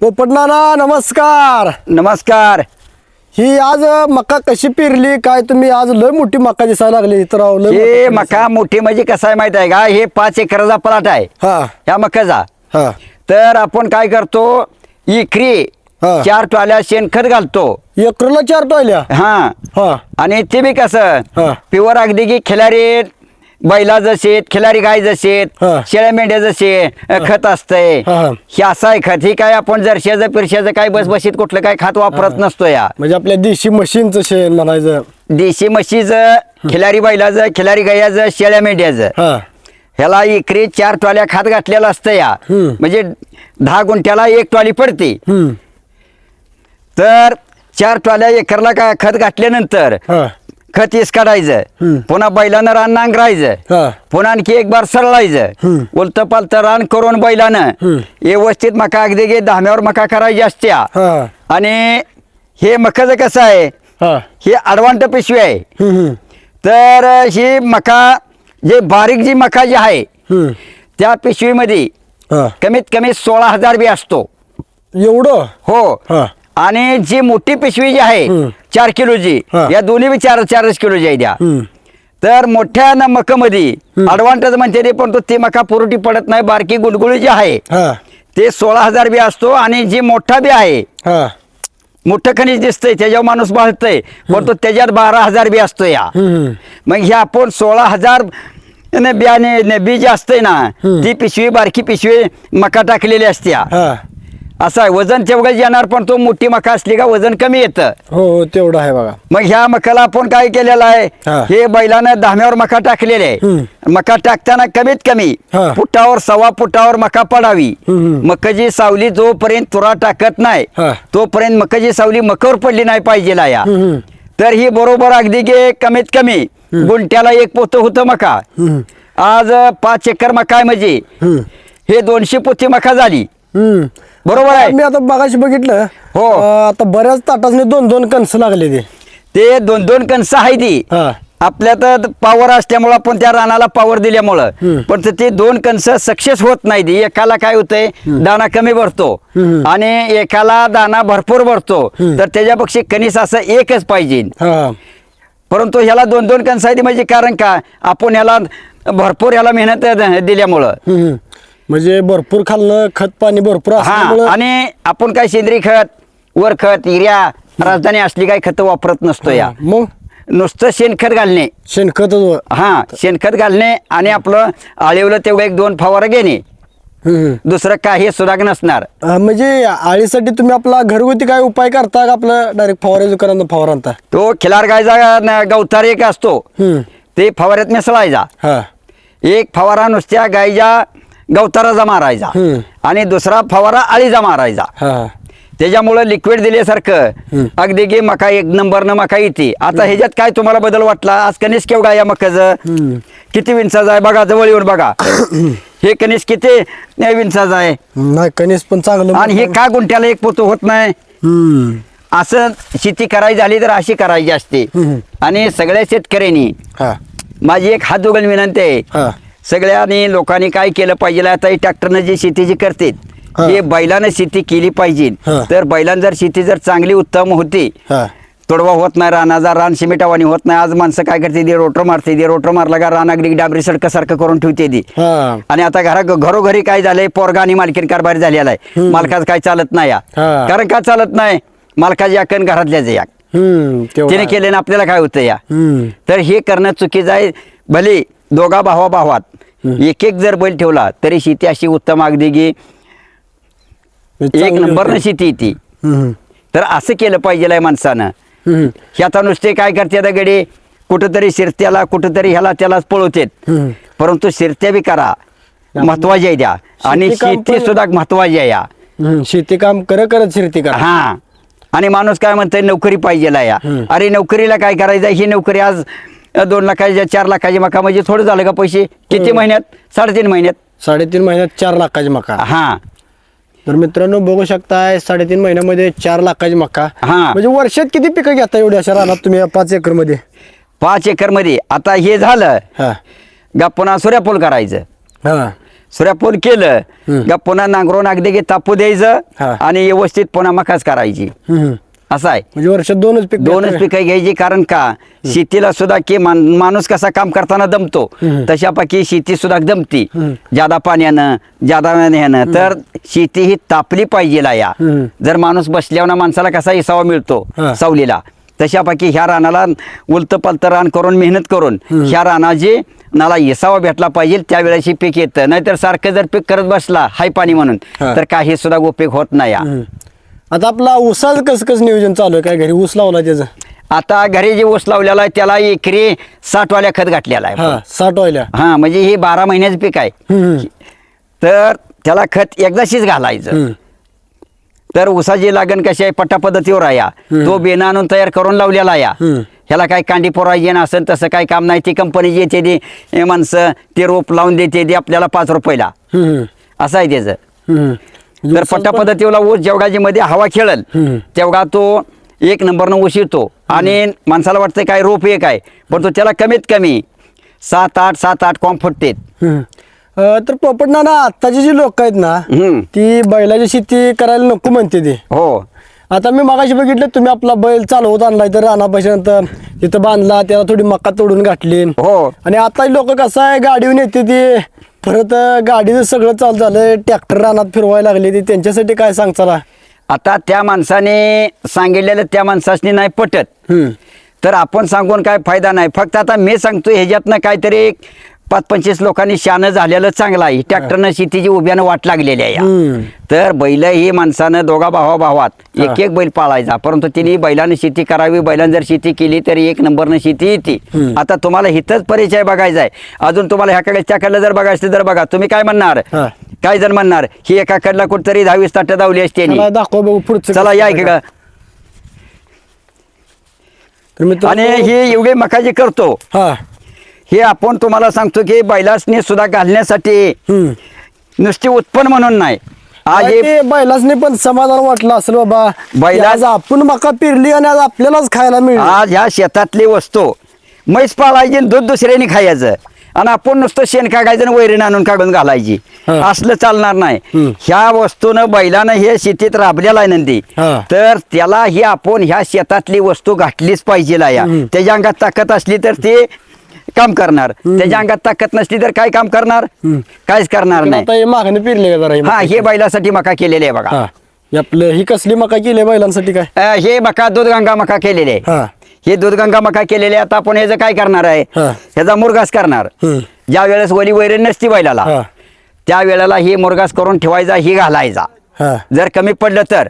पोपटनाना नमस्कार. नमस्कार. ही आज मका कशी पेरली? काय तुम्ही आज लय मोठी मका दिसायला लागली तर राव, लय हे मोठी मका मोठी म्हणजे कसं आहे माहीत आहे का? हे पाच एकराचा प्लॉट आहे. हा. ह्या मकाचा. हा. तर आपण काय करतो? इकरी हा. चार टोल्या शेणखत घालतो. एकरला चार टोयल्या हा. हा. आणि ते बी कसं? हा. प्युअर अगदी की खिलारी बैलाचं शेत खिलारी शेत हा. शेळ्या मेंढ्याचं शेत खत असतंय. हा, हा. हे असं आहे खत ही काय आपण जरशाचं पिरशाचं काय बसबशीत कुठलं काय खत वापरत नसतो या. म्हणजे आपल्या देशी म्हशींचं शेण म्हणायचं. देशी म्हशीचं खिलारी बैलाचं खिलारी गायाचं शेळ्या मेंढ्याचं. हा. ह्याला इकरी चार टोल्या खात घातलेलं असतं या. हम्म. म्हणजे दहा गुंठ्याला एक टोली पडते. हम्म. तर चार टोल्या एकरला का खत घातल्यानंतर हा. खत इस काढायचं. पुन्हा बैलानं रान नांगरायचं. हा. पुन्हा आणखी एक बार सरळायचं. उलत पालत रान करून बैलानं. व्यवस्थित मका अगदी धाम्यावर मका करायची असत्या आणि हे मकाचं कसं आहे? हा. अडवांट पिशवी आहे. तर ही मका जे बारीक जी मका जी आहे. त्या पिशवीमध्ये कमीत कमी सोळा हजार बी असतो. एवढं? हा. आणि जी मोठी पिशवी जी आहे. चार किलोची. या दोन्ही बी चार चारच किलोची आहे द्या. तर मोठ्या न मकामध्ये ॲडव्हान्टेज म्हणते ते पण तो ती मका पुरवठी पडत नाही बारकी गुडगुळी जी आहे हा ते सोळा हजार बी असतो आणि जी मोठा बी आहे मोठं खनिज दिसतंय त्याच्यावर माणूस बाळतय पण तो त्याच्यात बारा हजार बी असतो या. मग हे आपण सोळा हजार न बियाणे बी जे असतंय ना. ती पिशवी बारकी पिशवी मका टाकलेली असत्या हा असं आहे वजन तेवढं येणार पण तो मोठी मका असली का वजन कमी येतं हो हो तेवढं आहे बघा मग ह्या मकाला आपण काय केलेलं आहे हा. हे बैलानं धाम्यावर मका टाकलेले आहे हम्म. मका टाकताना कमीत कमी हा. फुटावर सव्वा फुटावर मका पडावी हम्म. मकाची सावली जोपर्यंत तुरा टाकत नाही हा. तोपर्यंत मकाची सावली मकावर पडली नाही पाहिजे या हम्म. तर ही बरोबर अगदी गे कमीत कमी गुंट्याला एक पोतं होतं मका हम्म. आज अं, पाच एकर मका आहे म्हणजे हम्म. हे दोनशे पोती मका झाली हम्म. बरोबर आहे. मी आता बघाशी बघितलं हो. अं, आता बऱ्याच ताटासने दोन दोन कणस लागले ते. ते दोन दोन कणसं आहे ती. हा. आपल्या तर पावर असल्यामुळं आपण त्या रानाला पावर दिल्यामुळं. पण ते दोन कणस सक्सेस होत नाही ती. एकाला काय होतंय दाना कमी भरतो. हम्म. आणि एकाला दाना भरपूर भरतो. तर त्याच्यापेक्षा कणीस असं एकच पाहिजे. हा. परंतु ह्याला दोन दोन कणसं आहे म्हणजे कारण का? आपण ह्याला भरपूर ह्याला मेहनत दिल्यामुळं. हम्म. म्हणजे भरपूर खाल्लं खत पाणी भरपूर हा आणि आपण काय सेंद्रिय खत वर खत युरिया राजधानी असली काही खत वापरत नसतो या. मग? नुसतं शेणखत घालणे. शेणखत हा शेणखत घालणे आणि आपलं आळीवलं तेवढं एक दोन फवारा घेणे. दुसरं काही सुधाग नसणार. म्हणजे आळीसाठी तुम्ही आपला घरगुती काय उपाय करता का आपलं डायरेक्ट फवारा दुकानात फवारा आणता? तो खिलार गायचा न- गवतार एक असतो. हम्म. ते फवाऱ्यात मिसळायचा. हा. एक फवारा नुसत्या गायच्या गवताराचा मारायचा. आणि दुसरा फवारा आळीचा मारायचा. त्याच्यामुळं लिक्विड दिल्यासारखं. अगदी गे मका एक नंबरनं मका येते. आता ह्याच्यात काय तुम्हाला बदल वाटला? आज कनिस केवढा या मकाचं. किती विंचाचा आहे? बघा जवळ येऊन बघा. हे कनिस किती विंचाचा आहे? नाही कणीस पण चांगलं आणि हे का गुंठ्याला एक पोतं होत नाही. असं शेती करायची झाली तर अशी करायची असते. आणि सगळ्या शेतकऱ्यांनी माझी एक हात उघड विनंती आहे. सगळ्यांनी लोकांनी काय केलं पाहिजे आता हे ट्रॅक्टरनं जी शेती जी करते हा. बैलानं शेती केली पाहिजे. तर बैलांना जर शेती जर चांगली उत्तम होती तोडवा होत नाही रानाचा रान सिमेटावानी होत नाही आज माणसं काय करते ते रोटर मारते ते रोटर मारला का रान अगदी डाबरी सडकासारखं करून ठेवते ती. आणि आता घरा घरोघरी काय झालंय पोरगा आणि मालकीन कारभार झालेला आहे. मालकाचं काय चालत नाही या. कारण का चालत नाही? मालकाची याकन घरातल्याच या. तिने आहे. केले ना आपल्याला काय होतं या? तर हे करणं चुकीचं आहे. भले दोघा भावा भावात. एक एक जर बैल ठेवला तरी शेती अशी उत्तम अगदी की एक होतं. शेती येते हम्म. तर असं केलं पाहिजे माणसानं. हे आता नुसते काय करते गडी? कुठंतरी शिरत्याला कुठंतरी ह्याला त्यालाच पळवतेत. परंतु शिरत्या बी करा. महत्वाची आहे त्या. आणि शेती सुद्धा महत्वाची आहे या. शेती काम कर करत शेती करा. हा. आणि माणूस काय म्हणतोय? नोकरी पाहिजे या. अरे नोकरीला काय करायचं? ही नोकरी आज दोन लाखाच्या चार लाखाची मका म्हणजे थोडं झालं का पैसे? किती महिन्यात? साडेतीन महिन्यात. साडेतीन महिन्यात चार लाखाची मका. हा. तर मित्रांनो बघू शकताय साडेतीन महिन्यामध्ये चार लाखाची मका. हा. म्हणजे वर्षात किती पिकं घेता एवढी अशा रानात तुम्ही या पाच एकरमध्ये पाच एकरमध्ये आता हे झालं. हा. का पुन्हा सूर्यफूल करायचं. हा. सूर्यफूल केलं. का पुन्हा नांगरून अगदी की तापू हा. द्यायचं आणि व्यवस्थित पुन्हा मकाच करायची. हम्म. असं आहे म्हणजे वर्षात दोनच पीक दोनच पिकं घ्यायची कारण का शेतीला सुद्धा की मान- माणूस कसा काम करताना दमतो. तशापैकी शेती सुद्धा दमती. जादा पाण्यानं जादा ह्यानं तर शेती ही तापली पाहिजे या हम्म. जर माणूस बसल्यावर ना माणसाला कसा इसावा मिळतो हा. सावलीला तशापैकी ह्या रानाला उलत पलत रान करून मेहनत करून ह्या रानाची नाला इसावा भेटला पाहिजे त्यावेळेस पीक येतं नाहीतर सारखं जर पीक करत बसला हाय पाणी म्हणून हा. तर काही सुद्धा उपयोग होत नाही या हम्म. आता आपला ऊसाचं कसं कसं नियोजन चालू आहे काय घरी ऊस लावला त्याचं आता घरी जे ऊस लावलेला आहे त्याला एकरी साठ वाल्या खत घातलेला आहे हा साठ हा म्हणजे हे बारा महिन्याचं पीक आहे. तर त्याला खत एकदाशीच घालायचं हम्म. तर ऊसाची लागण कशी आहे पट्टा पद्धतीवर आहे या. तो बेना आणून तयार करून लावलेला या हम्म. ह्याला काय कांडी पोरायची नसेल तसं काही काम नाही ती कंपनी जी येते ती हे माणसं ते रोप लावून देते ती आपल्याला पाच रुपयाला हम्म. असं आहे त्याचं हम्म. तर पट्टा पद्धतीला ऊस जेवढा मध्ये हवा खेळल. तेवढा तो एक नंबरनं ऊस येतो आणि माणसाला वाटतं काय रोप एक आहे पण तो त्याला कमीत कमी सात आठ सात आठ कॉम फुटते तर पोपट ना आत्ताची जी लोक आहेत ना. ती बैलाची शेती करायला नको म्हणते ती. हो. आता मी मागाशी बघितलं तुम्ही आपला बैल चालवत आणलाय तर रानापासून तिथं बांधला त्याला थोडी मका तोडून गाठली हो. आणि आता लोक कसं आहे गाडीहून येते ती परत गाडीचं सगळं चालू झालं ट्रॅक्टर रानात फिरवायला लागले. ती त्यांच्यासाठी काय सांगचाला आता त्या माणसाने सांगितलेलं त्या माणसाने नाही पटत. तर आपण सांगून काय फायदा नाही. फक्त आता मी सांगतो ह्याच्यातनं काहीतरी पाच पंचवीस लोकांनी शानं झालेलं चांगलं आहे. ट्रॅक्टरनं शेतीची उभ्यानं वाट लागलेली आहे. तर बैल ही माणसानं दोघा भावा भावात एक एक बैल पाळायचा. परंतु तिने बैलानं शेती करावी बैलानं जर शेती केली तर एक नंबरनं शेती येते. आता तुम्हाला हिथंच परिचय बघायचा आहे. अजून तुम्हाला ह्याकडे त्याकडलं जर बघायचं तर बघा तुम्ही काय म्हणणार. काय जण म्हणणार? ही एकाकडला कुठतरी दहावीस ताटं दावली असते चला या इकडं. आणि ही एवढी मकाजी करतो. हा आपण तुम्हाला सांगतो की बैलासने सुद्धा घालण्यासाठी हम्म. नुसती उत्पन्न म्हणून नाही आज हे ते बैलासने पण समाधान वाटलं असेल बाबा बैला- की आज आपण मका पेरली आणि आज आपल्यालाच खायला मिळेल आज ह्या शेतातली वस्तू म्हैस पाळायची आणि दूध दुसऱ्याने खायचं आणि आपण नुसतं शेण काढायचं आणि वैरण आणून काढून घालायची हा. असलं चालणार नाही हम्म. ह्या वस्तूनं बैलानं हे शेतीत राबलेला आहे नंदी हा. तर त्याला ही आपण ह्या शेतातली वस्तू घातलीच पाहिजे या हम्म. त्याच्या अंगात ताकद असली तर ते काम करणार. त्याच्या अंगात ताकद नसली तर काय काम करणार. काहीच करणार नाही. आता हे मागणी पेरले का जरा हे हा बैलासाठी मका केलेली आहे बघा. हा. हे आपलं ही कसली मका केली बैलांसाठी काय? अ, हे मका दूधगंगा मका केलेले आहे. हा. हे दूधगंगा मका केलेले आता आपण ह्याचं काय करणार आहे? हा. ह्याचा मुरगास करणार. हम्म. ज्या वेळेस वली वैरण नसती बैलाला हा. त्या वेळेला ही मुरगास करून ठेवायचा ही घालायचा. जर कमी पडलं तर.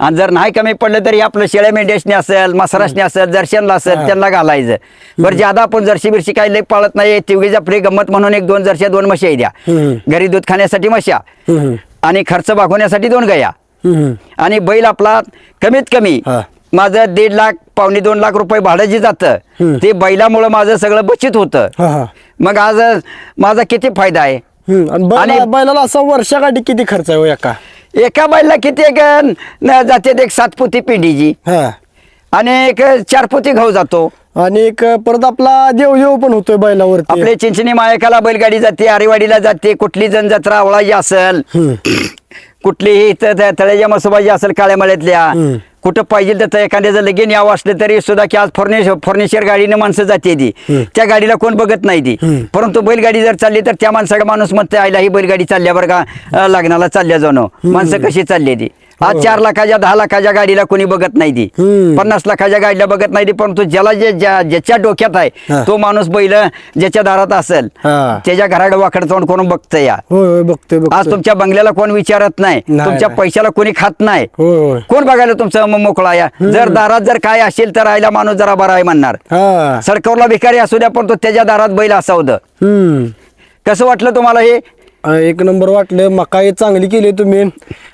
आणि जर नाही कमी पडलं तर आपलं शेळ्या मेंढ्यासने असेल मसरासने असेल जर्शनला असेल. त्यांना घालायचं बरं ज्यादा आपण जर्शी बिरशी काही लई पाळत नाही तेवढीच आपली गंमत म्हणून एक दोन जर्शा दोन म्हशी द्या. घरी दूध खाण्यासाठी हम्म. आणि खर्च भागवण्यासाठी दोन गया. आणि बैल आपला कमीत कमी. माझं दीड लाख पावणे दोन लाख रुपये भाडं जे जातं. ते बैलामुळं माझं सगळं बचित होतं मग आज माझा किती फायदा आहे आणि- बैलाला असा वर्षाकाठी किती खर्च आहे हो एका एका बैलला किती एक न- जाते एक सात पोती पिंडीची हा. आणि एक चार पोती घाऊ जातो. आणि एक परत आपला देवदेव पण होतोय बैलावरती. आपले चिंचणी मायकाला बैलगाडी जाते आरेवाडीला जाते कुठली जण जत्रा आवळाची असेल. हम्म. कुठलीही इथं त्या तळ्याच्या मसोबाजी असेल काळ्या मळ्यातल्या. हम्म. कुठं पाहिजे तर एखाद्याचं लगेन यावं असलं तरी सुद्धा की आज फर्निचर फर्निचर गाडीने माणसं जाते ती. त्या गाडीला कोण बघत नाही ती. परंतु बैलगाडी जर चालली तर त्या माणसाला माणूस म्हणते आईला ही बैलगाडी चालल्या बरं का लग्नाला चालल्या जाणं माणसं कशी चालली ती? आज चार लाखाच्या दहा लाखाच्या गाडीला कोणी बघत नाही ती. पन्नास लाखाच्या गाडीला बघत नाही ती परंतु ज्याला जे ज्या- ज्याच्या डोक्यात आहे हा. तो माणूस बैल ज्याच्या दारात असेल हा. त्याच्या घराकडे वाकड तोंड कोण बघतं या. होय होय बघतोय आज बघतोय. तुमच्या बंगल्याला कोण विचारत नाही नाही, तुमच्या नाही. पैशाला कोणी खात नाही. होय होय. कोण बघायला तुमचं मोकळा या? जर दारात जर काय असेल तर आयला माणूस जरा बरा आहे म्हणणार. हा. सडकवला भिकारी असू द्या पण तो त्याच्या दारात बैल हम्म. कसं वाटलं तुम्हाला हे? अं, एक नंबर वाटलं मका हे चांगली केली तुम्ही.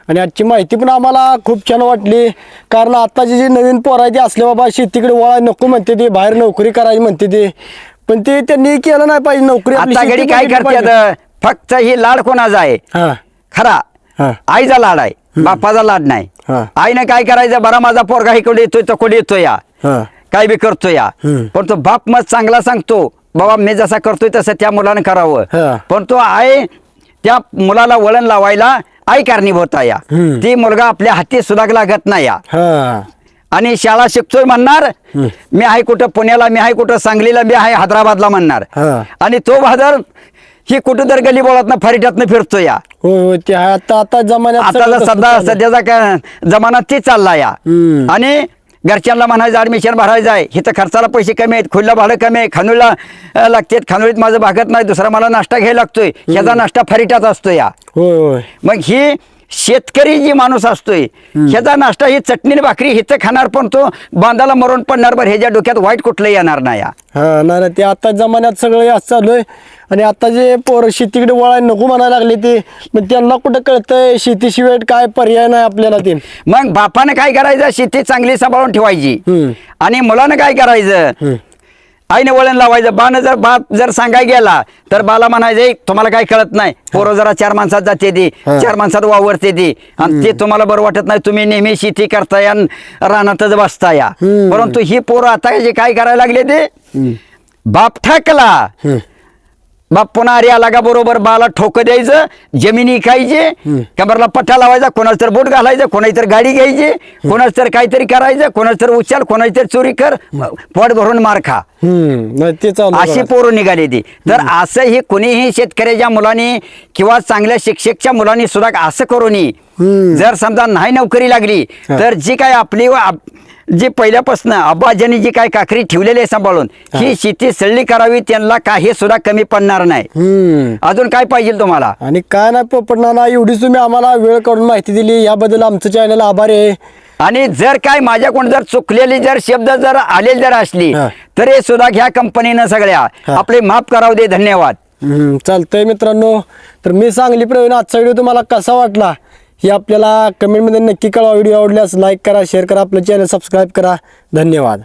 आणि आजची माहिती पण आम्हाला खूप छान वाटली. कारण आताची जी नवीन पोरं आहे ती असले बाबा शेतीकडे वळा नको म्हणते ते बाहेर नोकरी करायची म्हणते ते. पण ते त्यांनी केलं नाही पाहिजे नोकरी आपली आता शेती घडी काय बघितली करते पाहिजे. फक्त ही लाड कोणाचा आहे? हा. खरा. हा. आईचा लाड आहे बापाचा लाड नाही. हा. आईनं काय करायचं? बरा माझा पोरगा इकडे येतोय तो कोणी येतोय या? हा. काय बी करतोय या? हम्म. पण तो बाप मग चांगला सांगतो बाबा मी जसा करतोय तसं त्या मुलानं हा. करावं पण तो आहे त्या मुलाला वळण लावायला आई कारणीभूत आहे या. ती मुलगा आपल्या हाती सुद्धा लागत नाही या. हा आणि शाळा शिकतोय म्हणणार मी आहे कुठं पुण्याला मी आहे कुठं सांगलीला मी आहे हैदराबादला म्हणणार हा. आणि तो बाजार ही कुठं तर गली बोळातनं फरिटातनं फिरतो या होय होय ते आहे आता आता जमान्यात आता सगळं सध्या चाललंय. सध्याचा जमाना तीच चालला या हम्म. आणि घरच्यांना म्हणायचं ऍडमिशन भरायचं आहे. इथं खर्चाला पैसे कमी आहेत खुल्ला भाडं कमी आहे खानोळीला अं, लागतात खानोळीत माझं भागत नाही दुसरा मला नाश्ता घ्यायला लागतोय. ह्याचा नाश्ता फरिटात असतो या. होय होय. मग ही शेतकरी जी माणूस असतोय ह्याचा नाश्ता ही चटणी भाकरी हिथं खाणार पण तो बांधाला मरून पडणार बरं ह्याच्या डोक्यात वाईट कुठलं येणार नाही या. हा नाही नाही, ते आता जमान्यात सगळं असं चालू आहे. आणि आता जे पोरं शेतीकडे वळायला नको म्हणायला लागले ते पण त्यांना कुठं कळतंय शेतीशिवाय काय पर्याय नाही आपल्याला ते? मग बापानं काय करायचं? शेती चांगली सांभाळून ठेवायची. आणि मुलानं काय करायचं? आईने वळण लावायचं. बानं जर बाप जर सांगाय गेला तर बाला म्हणायचं "ए, तुम्हाला काय कळत नाही. पोरं जरा चार माणसात जाते ती. चार माणसात वावरते ती. आणि ते तुम्हाला बरं वाटत नाही तुम्ही नेहमी शेती करताय आणि रानातच बसताय. परंतु ही पोरं आता जे काय करायला लागले ते बाप ठाकला. पुन्हा अरे आला का बरोबर? बाला ठोक द्यायचं जमिनी खायचे कमरला पट्टा लावायचा कोणाच तर बोट घालायचं कोणाची तर गाडी घ्यायची कोणाच तर काहीतरी करायचं कोणाच तर उचल कोणाची तर चोरी कर पोट भरून मार खा. अशी. पोरं निघाली ती. तर असं ही कुणीही शेतकऱ्याच्या मुलांनी किंवा चांगल्या शिक्षकच्या मुलांनी सुद्धा असं करू नये. हम्म. जर समजा नाही नोकरी लागली. तर जी काय आपली जी पहिल्यापासून आबाजांनी जी काय काकरी ठेवलेली आहे सांभाळून ही. शेती सळली करावी त्यांना काही सुद्धा कमी पडणार नाही. अजून काय पाहिजे तुम्हाला? आणि काय नाही पोपटना ना एवढीच तुम्ही आम्हाला वेळ काढून माहिती दिली. याबद्दल आमचं चॅनल आभारी आहे. आणि जर काय माझ्याकडून जर चुकलेली जर शब्द जर आलेली जर असली. तर हे सुद्धा घ्या कंपनीनं सगळ्या. आपले माफ करावं दे धन्यवाद. चालतंय मित्रांनो. तर मी सांगली प्रवीण आजचा व्हिडिओ तुम्हाला कसा वाटला? हे आपल्याला कमेंटमध्ये नक्की कळवा. व्हिडिओ आवडल्यास लाईक करा शेअर करा आपलं चॅनल सबस्क्राईब करा. धन्यवाद.